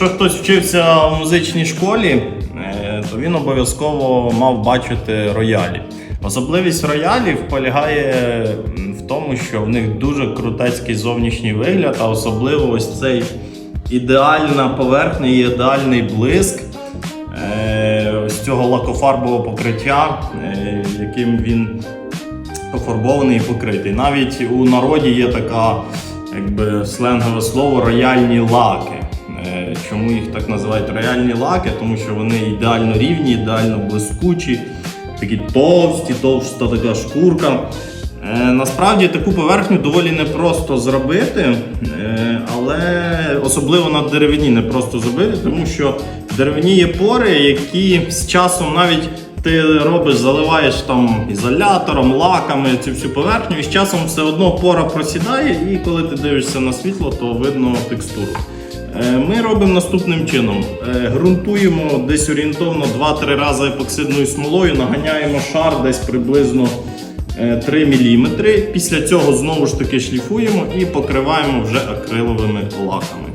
Якщо хтось вчився в музичній школі, е, то він обов'язково мав бачити роялі. Особливість роялів полягає в тому, що в них дуже крутецький зовнішній вигляд, а особливо ось цей ідеальна поверхня і ідеальний блиск е, ось цього лакофарбового покриття, е, яким він пофарбований і покритий. Навіть у народі є така якби сленгове слово рояльні лаки. Е, Чому їх так називають рояльні лаки? Тому що вони ідеально рівні, ідеально блискучі, такі товсті, товста така шкурка. Е, Насправді таку поверхню доволі непросто зробити, е, але особливо на деревині не просто зробити, тому що в деревині є пори, які з часом навіть ти робиш, заливаєш там ізолятором, лаками цю всю поверхню, і з часом все одно пора просідає, і коли ти дивишся на світло, то видно текстуру. Е, Ми робимо наступним чином: грунтуємо ґрунтуємо десь орієнтовно 2-3 рази епоксидною смолою, наганяємо шар десь приблизно е, 3 мм. Після цього знову ж таки шліфуємо і покриваємо вже акриловими лаками.